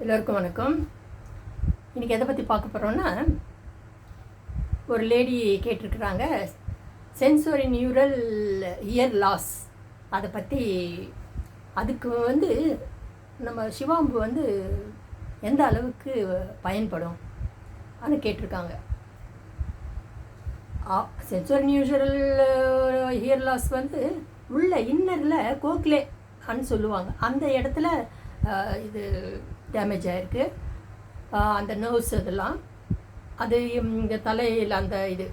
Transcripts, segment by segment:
எல்லோருக்கும் வணக்கம். இன்றைக்கி எதை பற்றி பார்க்க போகிறோன்னா ஒரு லேடி கேட்டிருக்கிறாங்க சென்சோரி நியூரல் இயர் லாஸ் அதை பற்றி அதுக்கு வந்து நம்ம சிவாம்பு வந்து எந்த அளவுக்கு பயன்படும் அது கேட்டிருக்காங்க. சென்சோரி நியூரல் இயர் லாஸ் வந்து உள்ள இன்னரில் கோக்லே அன்னு சொல்லுவாங்க. அந்த இடத்துல இது டேமேஜ் ஆகிருக்கு அந்த நர்வ்ஸ் இதெல்லாம் அது இந்த தலையில் அந்த இது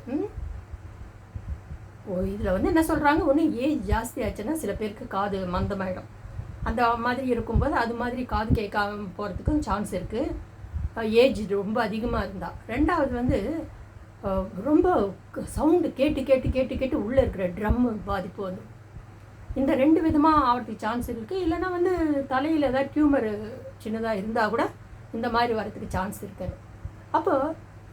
ஓ இதில் வந்து என்ன சொல்கிறாங்க ஒன்று ஏஜ் ஜாஸ்தி ஆச்சுன்னா சில பேருக்கு காது மந்தமாயிடும். அந்த மாதிரி இருக்கும்போது அது மாதிரி காது கேட்காம போகிறதுக்கும் சான்ஸ் இருக்குது ஏஜ் ரொம்ப அதிகமாக இருந்தால் ரெண்டாவது வந்து ரொம்ப சவுண்டு கேட்டு கேட்டு கேட்டு கேட்டு உள்ளே இருக்கிற ட்ரம்மு பாதிப்பு வந்து இந்த ரெண்டு விதமாக ஆகிறதுக்கு சான்ஸ் இருக்குது இல்லைன்னா வந்து தலையில் ஏதாவது டியூமர் சின்னதாக இருந்தால் கூட இந்த மாதிரி வரத்துக்கு சான்ஸ் இருக்குது. அப்போ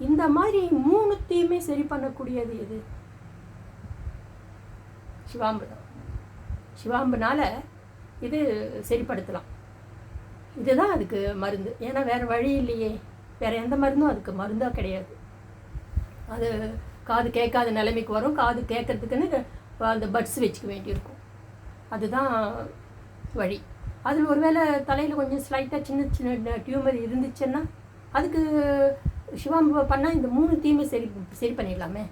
இந்த மாதிரி மூணுத்தையுமே சரி பண்ணக்கூடியது எது? சிவாம்பு தான் சிவாம்புனால இது சரிப்படுத்தலாம். இதுதான் அதுக்கு மருந்து. ஏன்னா வேறு வழி இல்லையே. வேறு எந்த மருந்தும் அதுக்கு மருந்தாக கிடையாது. அது காது கேட்காத நிலைமைக்கு வரும். காது கேட்கறதுக்குன்னு அந்த பட்ஸ் வச்சுக்க வேண்டியிருக்கும். அதுதான் வழி. அதில் ஒருவேளை தலையில் கொஞ்சம் ஸ்லைட்டாக சின்ன சின்ன டியூமர் இருந்துச்சுன்னா அதுக்கு சிவாம்பு பண்ணால் இந்த மூணு தீமை சரி சரி பண்ணிடலாமே.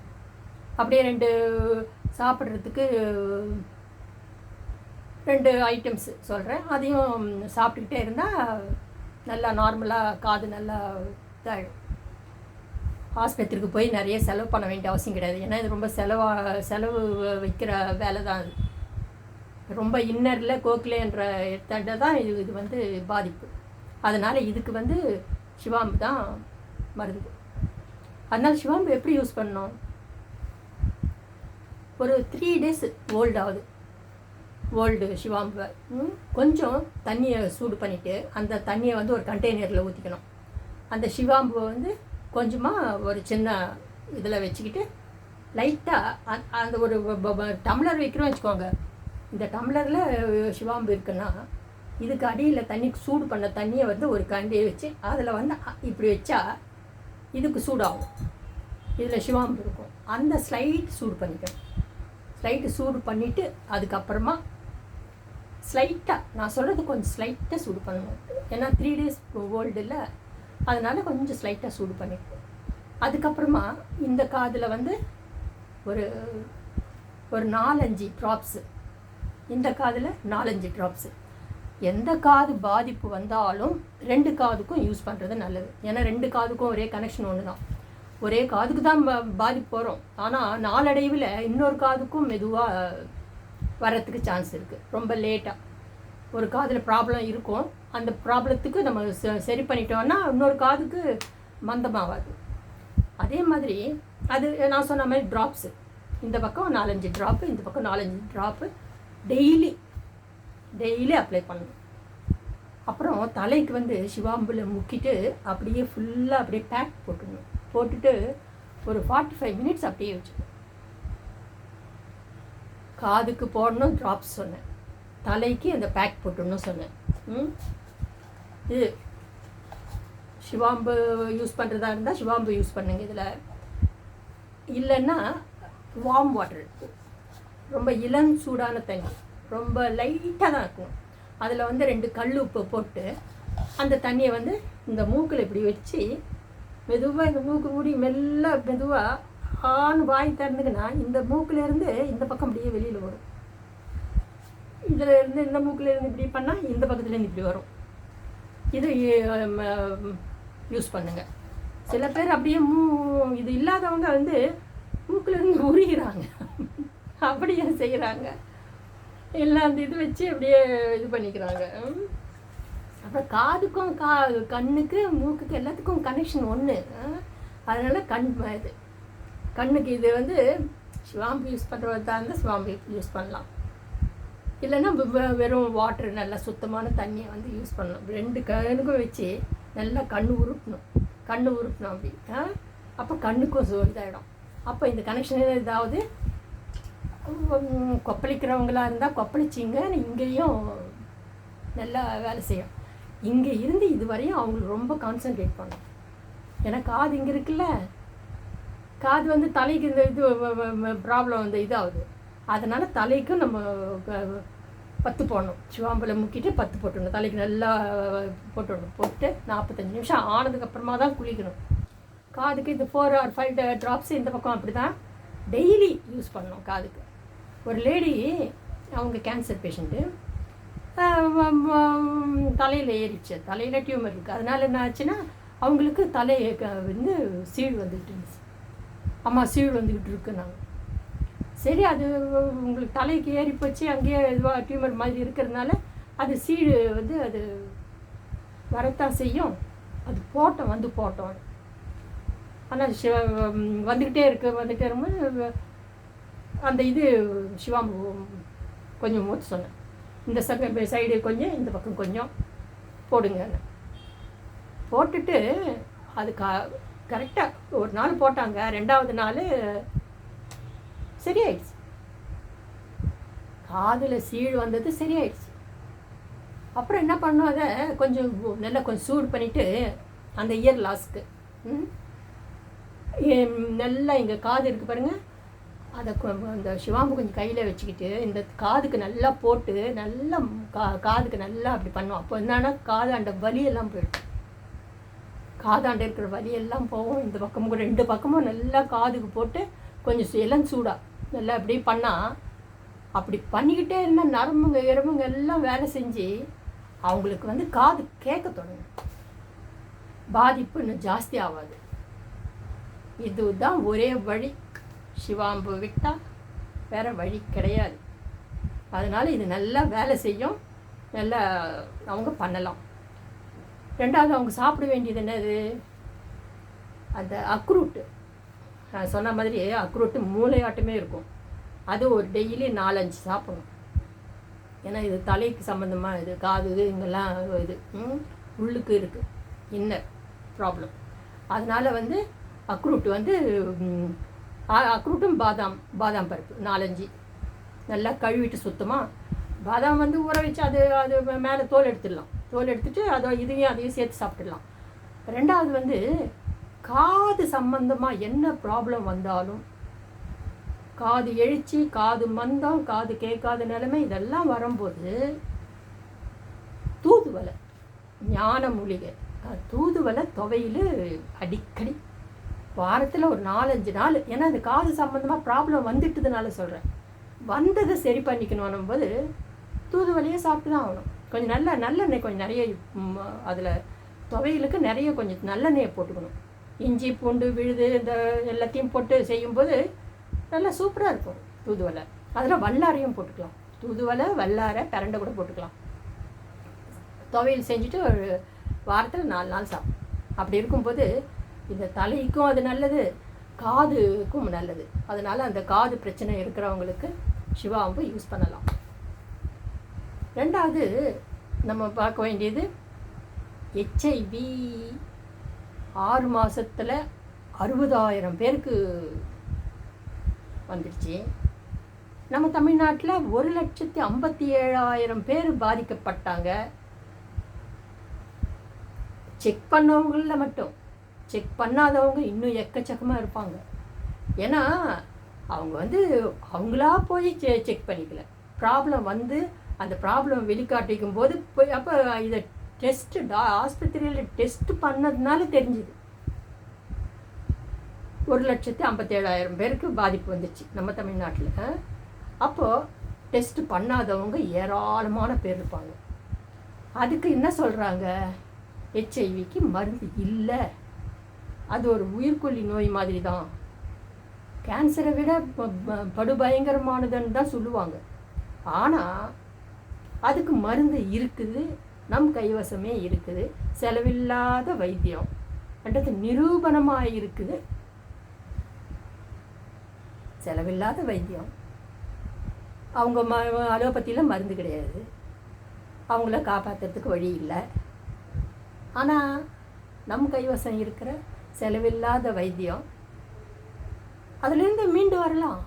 அப்படியே ரெண்டு சாப்பிட்றதுக்கு ரெண்டு ஐட்டம்ஸ் சொல்கிறேன் அதையும் சாப்பிட்டுக்கிட்டே இருந்தால் நல்லா நார்மலாக காது நல்லா இதாகிடும் ஆஸ்பத்திரிக்கு போய் நிறைய செலவு பண்ண வேண்டிய அவசியம் கிடையாது. ஏன்னா இது ரொம்ப செலவாக செலவு வைக்கிற வேலை தான் அது. ரொம்ப இன்னரில் கோக்லேன்ற தண்டை தான் இது இது வந்து பாதிப்பு. அதனால் இதுக்கு வந்து சிவாம்பு தான் மருந்து. அதனால் சிவாம்பு எப்படி யூஸ் பண்ணணும்? ஒரு த்ரீ டேஸ் ஓல்டு ஆகுது. ஓல்டு சிவாம்பு கொஞ்சம் தண்ணியை சூடு பண்ணிவிட்டு அந்த தண்ணியை வந்து ஒரு கண்டெய்னரில் ஊற்றிக்கணும் அந்த சிவாம்பு வந்து கொஞ்சமாக ஒரு சின்ன இதில் வச்சுக்கிட்டு லைட்டாக அந்த ஒரு டம்ளர் வைக்கிறோம் வச்சுக்கோங்க. இந்த டம்ளரில் சிவாம்பு இருக்குன்னா இதுக்கு அடியில் தண்ணி சூடு பண்ண தண்ணியை வந்து ஒரு கண்டியை வச்சு அதில் வந்து அ- இப்படி வச்சா இதுக்கு சூடாகும். இதில் சிவாம்பு இருக்கும். அந்த ஸ்லைட் சூடு பண்ணிக்கணும். ஸ்லைட்டு சூடு பண்ணிவிட்டு அதுக்கப்புறமா ஸ்லைட்டாக நான் சொல்கிறது கொஞ்சம் ஸ்லைட்டாக சூடு பண்ணணும். ஏன்னா த்ரீ டேஸ் ஓல்டு இல்லை கொஞ்சம் ஸ்லைட்டாக சூடு பண்ணிக்கணும். அதுக்கப்புறமா இந்த காதில் வந்து ஒரு ஒரு நாலஞ்சு ட்ராப்ஸு இந்த காதில் நாலஞ்சு ட்ராப்ஸு எந்த காது பாதிப்பு வந்தாலும் ரெண்டு காதுக்கும் யூஸ் பண்ணுறது நல்லது. ஏன்னா ரெண்டு காதுக்கும் ஒரே கனெக்ஷன் ஒன்று தான் ஒரே காதுக்கு தான் பாதிப்பு வரும். ஆனால் நாளடைவில் இன்னொரு காதுக்கும் மெதுவாக வரத்துக்கு சான்ஸ் இருக்குது ரொம்ப லேட்டாக ஒரு காதில் ப்ராப்ளம் இருக்கும். அந்த ப்ராப்ளத்துக்கு நம்ம ச- சரி பண்ணிட்டோம்னா இன்னொரு காதுக்கு மந்தமாகாது அதே மாதிரி அது நான் சொன்ன மாதிரி ட்ராப்ஸு இந்த பக்கம் நாலஞ்சு ட்ராப்பு இந்த பக்கம் நாலஞ்சு ட்ராப்பு டெய்லி டெய்லி அப்ளை பண்ணணும். அப்புறம் தலைக்கு வந்து சிவாம்புல முக்கிட்டு அப்படியே ஃபுல்லாக அப்படியே பேக் போட்டுடணும் போட்டுட்டு ஒரு ஃபார்ட்டி ஃபைவ் மினிட்ஸ் அப்படியே வச்சுக்கணும். காதுக்கு போடணும் ட்ராப்ஸ் சொன்னேன். தலைக்கு அந்த பேக் போட்டுடணும் சொன்னேன். ம்? இது சிவாம்பு யூஸ் பண்ணுறதா இருந்தால் சிவாம்பு யூஸ் பண்ணுங்க இதில். இல்லைன்னா வார்ம் வாட்டர் ரொம்ப இளம் சூடான தண்ணி ரொம்ப லைட்டாக தான் இருக்கும். அதில் வந்து ரெண்டு கல் உப்பு போட்டு அந்த தண்ணியை வந்து இந்த மூக்கில் இப்படி வச்சு மெதுவாக இந்த மூக்கு மூடி மெல்ல மெதுவாக ஆண் வாய் திறந்துக்குன்னா இந்த மூக்கிலேருந்து இந்த பக்கம் அப்படியே வெளியில் வரும். இதில் இருந்து இந்த மூக்கில் இருந்து இப்படி பண்ணால் இந்த பக்கத்துலேருந்து இப்படி வரும். இது யூஸ் பண்ணுங்க. சில பேர் அப்படியே மூ இது இல்லாதவங்க வந்து மூக்கிலேருந்து உரிகிறாங்க அப்படியே செய்கிறாங்க எல்லாம் அந்த இது வச்சு அப்படியே இது பண்ணிக்கிறாங்க. அப்புறம் காதுக்கும் கா கண்ணுக்கு மூக்குக்கு எல்லாத்துக்கும் கனெக்ஷன் ஒன்று அதனால் கண் இது கண்ணுக்கு இது வந்து ஷிவாம்பு யூஸ் பண்ணுறதா இருந்தால் ஷிவாம்பு யூஸ் பண்ணலாம். இல்லைன்னா வெ- வெறும் வாட்டர் நல்லா சுத்தமான தண்ணியை வந்து யூஸ் பண்ணணும் ரெண்டு கண்ணுக்கும் வச்சு நல்லா கண் உருட்டணும். கண் உருட்டணும் அப்படி. ஆ? அப்போ கண்ணுக்கும் சோர்ந்தாயிடும் அப்போ இந்த கனெக்ஷன் ஏதாவது கொப்பளிக்கிறவங்களாக கொப்பளிக்கிறவங்களா இருந்தால் கொப்பளிச்சிங்க. இங்கேயும் நல்லா வேலை செய்யும் இங்கே இருந்து இதுவரையும் அவங்களுக்கு ரொம்ப கான்சென்ட்ரேட் பண்ணும் ஏன்னா காது இங்கே இருக்குல்ல? காது வந்து தலைக்கு இந்த இது ப்ராப்ளம் வந்து இதாகுது. அதனால் தலைக்கும் நம்ம பத்து போடணும். சிவாம்பில் முக்கிட்டு பத்து போட்டுடணும். தலைக்கு நல்லா போட்டுடணும். போட்டு நாற்பத்தஞ்சு நிமிஷம் ஆனதுக்கப்புறமா தான் குளிக்கணும். காதுக்கு இந்த ஃபோர் ஆர் ஃபைவ் ட்ராப்ஸ் இந்த பக்கம் அப்படி தான் டெய்லி யூஸ் பண்ணணும் காதுக்கு. ஒரு லேடி அவங்க கேன்சர் பேஷண்ட்டு தலையில் ஏறிச்சு. தலையில் டியூமர் இருக்குது அதனால் என்ன ஆச்சுன்னா அவங்களுக்கு தலையை க- வந்து சீழ் வந்துக்கிட்டு இருந்துச்சு. அம்மா சீழ் வந்துக்கிட்டு இருக்கு நாங்கள் சரி அது உங்களுக்கு தலைக்கு ஏறி போச்சு அங்கேயே இதுவாக டியூமர் மாதிரி இருக்கிறதுனால அது சீடு வந்து அது வரத்தான் செய்யும். அது போட்டோம் வந்து போட்டோம். ஆனால் வந்துக்கிட்டே இருக்கு வந்துகிட்டே இருக்கும்போது அந்த இது சிவாம்பு கொஞ்சம் மூத்து சொன்னேன். இந்த சக சைடு கொஞ்சம் இந்த பக்கம் கொஞ்சம் போடுங்க. போட்டுட்டு அது க கரெக்டாக ஒரு நாள் போட்டாங்க. ரெண்டாவது நாள் சரியாயிடுச்சு. காதில் சீழ் வந்தது சரியாயிடுச்சு. அப்புறம் என்ன பண்ணோம்? அதை கொஞ்சம் நல்லா கொஞ்சம் சூடு பண்ணிவிட்டு அந்த இயர் லாஸ்க்கு நல்லா இங்கே காது இருக்குது பாருங்கள் அதை அந்த சிவாம்பு கொஞ்சம் கையில் வச்சுக்கிட்டு இந்த காதுக்கு நல்லா போட்டு நல்லா கா காதுக்கு நல்லா அப்படி பண்ணுவோம் அப்போ என்னன்னா காதாண்ட வலியெல்லாம் போயிடும். காதாண்ட இருக்கிற வலியெல்லாம் போகும். இந்த பக்கமும் கூட ரெண்டு பக்கமும் நல்லா காதுக்கு போட்டு கொஞ்சம் இளம் சூடாக நல்லா அப்படியே பண்ணால் அப்படி பண்ணிக்கிட்டே இருந்தால் நரம்புங்க இரம்புங்க எல்லாம் வேலை செஞ்சு அவங்களுக்கு வந்து காது கேட்க தொடங்கும். பாதிப்பு இன்னும் ஜாஸ்தி ஆகாது. இதுதான் ஒரே வழி. சிவாம்பு விட்டால் வேறு வழி கிடையாது. அதனால் இது நல்லா வேலை செய்யும். நல்லா அவங்க பண்ணலாம். ரெண்டாவது அவங்க சாப்பிட வேண்டியது என்னது? அந்த அக்ரூட்டு. நான் சொன்ன மாதிரி அக்ரூட்டு மூளையாட்டமே இருக்கும். அது ஒரு டெய்லி நாலஞ்சு சாப்பிடணும். ஏன்னா இது தலைக்கு சம்மந்தமாக இது காது இது இங்கெல்லாம் இது உள்ளுக்கு இருக்குது இன்னர் ப்ராப்ளம். அதனால் வந்து அக்ரூட் வந்து அக்ரூட்டும் பாதாம் பாதாம் பருப்பு நாலஞ்சு. நல்லா கழுவிட்டு சுத்தமாக பாதாம் வந்து ஊற வச்சு அது அது மேலே தோல் எடுத்துடலாம். தோல் எடுத்துட்டு அதை இதையும் அதையும் சேர்த்து சாப்பிட்டுடலாம். ரெண்டாவது வந்து காது சம்பந்தமாக என்ன ப்ராப்ளம் வந்தாலும் காது எழுச்சி காது மந்தம் காது கேட்காத நிலைமை இதெல்லாம் வரும்போது தூதுவளை ஞான மூலிகை தூதுவலை தூதுவளை துவையில் அடிக்கடி வாரத்தில் ஒரு நாலஞ்சு நாள். ஏன்னா இந்த காது சம்மந்தமாக ப்ராப்ளம் வந்துட்டதுனால சொல்கிறேன் வந்ததை சரி பண்ணிக்கணும் போது தூதுவளையே சாப்பிட்டு தான் ஆகணும். கொஞ்சம் நல்ல நல்லெண்ணெய் கொஞ்சம் நிறைய அதில் துவையலுக்கு நிறைய கொஞ்சம் நல்லெண்ணெயை போட்டுக்கணும். இஞ்சி பூண்டு விழுது இந்த எல்லாத்தையும் போட்டு செய்யும்போது நல்லா சூப்பராக இருக்கும் தூதுவலை அதில் வல்லாரையும் போட்டுக்கலாம். தூதுவலை வல்லாரை பிரண்டை கூட போட்டுக்கலாம். துவையல் செஞ்சுட்டு ஒரு வாரத்தில் நாலு நாள் சாப்பிடும் அப்படி இருக்கும்போது இந்த தலைக்கும் அது நல்லது காதுக்கும் நல்லது. அதனால் அந்த காது பிரச்சனை இருக்கிறவங்களுக்கு சிவாம்பு யூஸ் பண்ணலாம். ரெண்டாவது நம்ம பார்க்க வேண்டியது ஹெச்ஐவி ஆறு மாதத்தில் அறுபதாயிரம் பேருக்கு வந்துடுச்சு. நம்ம தமிழ்நாட்டில் ஒரு லட்சத்தி ஐம்பத்தி ஏழாயிரம் பேர் பாதிக்கப்பட்டாங்க. செக் பண்ணவங்களில் மட்டும். செக் பண்ணாதவங்க இன்னும் எக்கச்சக்கமாக இருப்பாங்க. ஏன்னா அவங்க வந்து அவங்களா போய் செ செக் பண்ணிக்கல. ப்ராப்ளம் வந்து அந்த ப்ராப்ளம் வெளிக்காட்டிக்கும் போது போய் அப்போ இதை டெஸ்ட்டு டா ஆஸ்பத்திரியில் டெஸ்ட் பண்ணதுனால தெரிஞ்சுது. ஒரு லட்சத்து ஐம்பத்தேழாயிரம் பேருக்கு பாதிப்பு வந்துச்சு நம்ம தமிழ்நாட்டில். அப்போது டெஸ்ட் பண்ணாதவங்க ஏராளமான பேர் இருப்பாங்க. அதுக்கு என்ன சொல்கிறாங்க ஹெச்ஐவிக்கு மருந்து இல்லை. அது ஒரு உயிர்கொல்லி நோய் மாதிரி தான் கேன்சரை விட படு பயங்கரமானதுன்னு படுபயங்கரமானதுன்னு தான் சொல்லுவாங்க. ஆனால் அதுக்கு மருந்து இருக்குது நம் கைவசமே இருக்குது செலவில்லாத வைத்தியம். அன்றது நிரூபணமாக இருக்குது. செலவில்லாத வைத்தியம். அவங்க ம அலோபத்தியில் மருந்து கிடையாது. அவங்கள காப்பாற்றுறதுக்கு வழி இல்லை. ஆனால் நம் கைவசம் இருக்கிற செலவில்லாத வைத்தியம். அதுலேருந்து மீண்டு வரலாம்.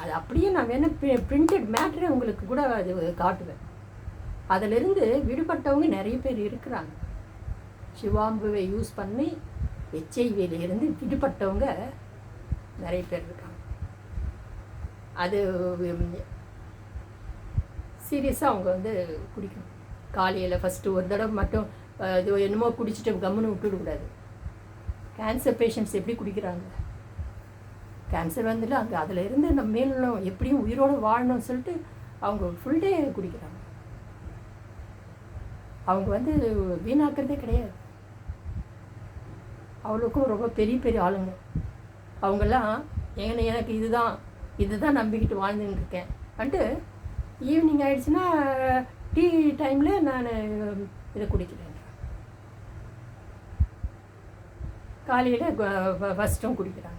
அது அப்படியே நான் வேணால் பிரிண்டட் மேட்ரே உங்களுக்கு கூட அது காட்டுவேன். அதிலிருந்து விடுபட்டவங்க நிறைய பேர் இருக்கிறாங்க. சிவாம்புவை யூஸ் பண்ணி ஹெச்ஐவியிலிருந்து விடுபட்டவங்க நிறைய பேர் இருக்காங்க. அது சீரியஸாக அவங்க வந்து குடிக்கணும். காலையில் ஃபஸ்ட்டு ஒரு தடவை மட்டும் இது என்னமோ குடிச்சிட்டு கம்முன்னு விட்டுடக்கூடாது கேன்சர் பேஷண்ட்ஸ் எப்படி குடிக்கிறாங்க? கேன்சர் வந்துட்டு அங்கே அதில் இருந்து நம்ம மேலும் எப்படியும் உயிரோடு வாழணும்னு சொல்லிட்டு அவங்க ஃபுல் டே குடிக்கிறாங்க. அவங்க வந்து வீணாக்குறதே கிடையாது. அவளுக்கும் ரொம்ப பெரிய பெரிய ஆளுங்க. அவங்கெல்லாம் என எனக்கு இதுதான் இதுதான் நம்பிக்கிட்டு வாழ்ந்துன்னு இருக்கேன். வந்துட்டு ஈவினிங் ஆயிடுச்சுன்னா டீ டைமில் நான் இதை குடிக்கிறேன். காலையில் ஃபஸ்ட்டும் குடிக்கிறாங்க.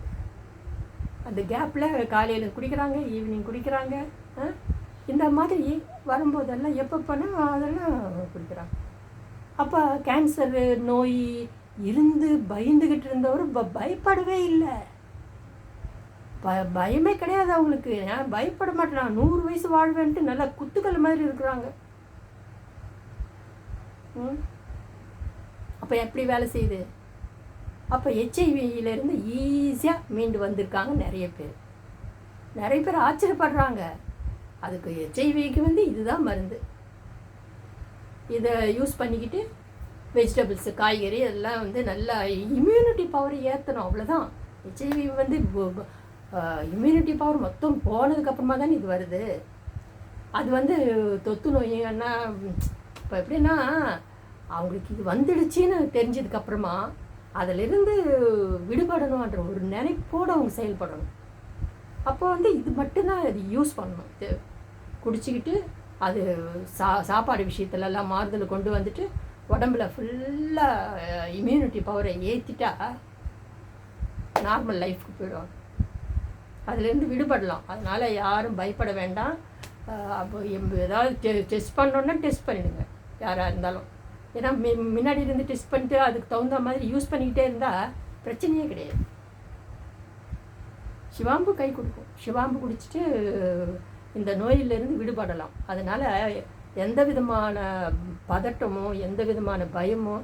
அந்த கேப்பில் காலையில் குடிக்கிறாங்க ஈவினிங் குடிக்கிறாங்க ஆ? இந்த மாதிரி வரும்போதெல்லாம் எப்போ அதெல்லாம் குடிக்கிறாங்க. அப்போ கேன்சர் நோய் இருந்து பயந்துக்கிட்டு இருந்தவர் ப- பயப்படவே இல்லை. ப பயமே கிடையாது அவங்களுக்கு. ஏன் பயப்பட மாட்டேன். நூறு வயசு வாழ்வேன்ட்டு நல்லா குத்துக்கல் மாதிரி இருக்கிறாங்க. ம்? அப்போ எப்படி வேலை செய்யுது? அப்போ ஹெச்ஐவியிலேருந்து ஈஸியாக மீண்டு வந்திருக்காங்க நிறைய பேர். நிறைய பேர் ஆச்சரியப்படுறாங்க. அதுக்கு ஹெச்ஐவிக்கு வந்து இதுதான் மருந்து. இதை யூஸ் பண்ணிக்கிட்டு வெஜிடபிள்ஸு காய்கறி எல்லாம் வந்து நல்லா இம்யூனிட்டி பவரை ஏற்றணும் அவ்வளோதான் ஹெச்ஐவி வந்து இம்யூனிட்டி பவர் மொத்தம் போனதுக்கப்புறமா தானே இது வருது. அது வந்து தொத்து நோய்னா இப்போ எப்படின்னா அவங்களுக்கு இது வந்துடுச்சின்னு தெரிஞ்சதுக்கப்புறமா அதிலிருந்து விடுபடணுன்ற ஒரு நினைப்போடு அவங்க செயல்படணும். அப்போ வந்து இது மட்டும்தான் அது யூஸ் பண்ணணும். இது குடிச்சிக்கிட்டு அது சா சாப்பாடு விஷயத்துலலாம் மாறுதல் கொண்டு வந்துட்டு உடம்புல ஃபுல்லாக இம்யூனிட்டி பவரை ஏற்றிட்டா நார்மல் லைஃப்க்கு போயிடும். அதுலேருந்து விடுபடலாம். அதனால் யாரும் பயப்பட வேண்டாம். அப்போ எம்பு ஏதாவது டெ டெஸ்ட் பண்ணோன்னா டெஸ்ட் பண்ணிடுங்க. யாராக இருந்தாலும். ஏன்னா மி முன்னாடி இருந்து டெஸ்ட் பண்ணிட்டு அதுக்கு தகுந்த மாதிரி யூஸ் பண்ணிக்கிட்டே இருந்தால் பிரச்சனையே கிடையாது. சிவாம்பு கை கொடுக்கும். சிவாம்பு குடிச்சிட்டு இந்த நோயிலிருந்து விடுபடலாம். அதனால் எந்த விதமான பதட்டமோ எந்த விதமான பயமோ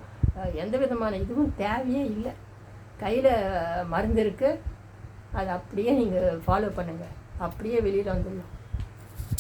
எந்த விதமான இதுவும் தேவையே இல்லை. கையில் மருந்து இருக்குது அதை அப்படியே நீங்கள் ஃபாலோ பண்ணுங்கள் அப்படியே வெளியில் வந்துடலாம்.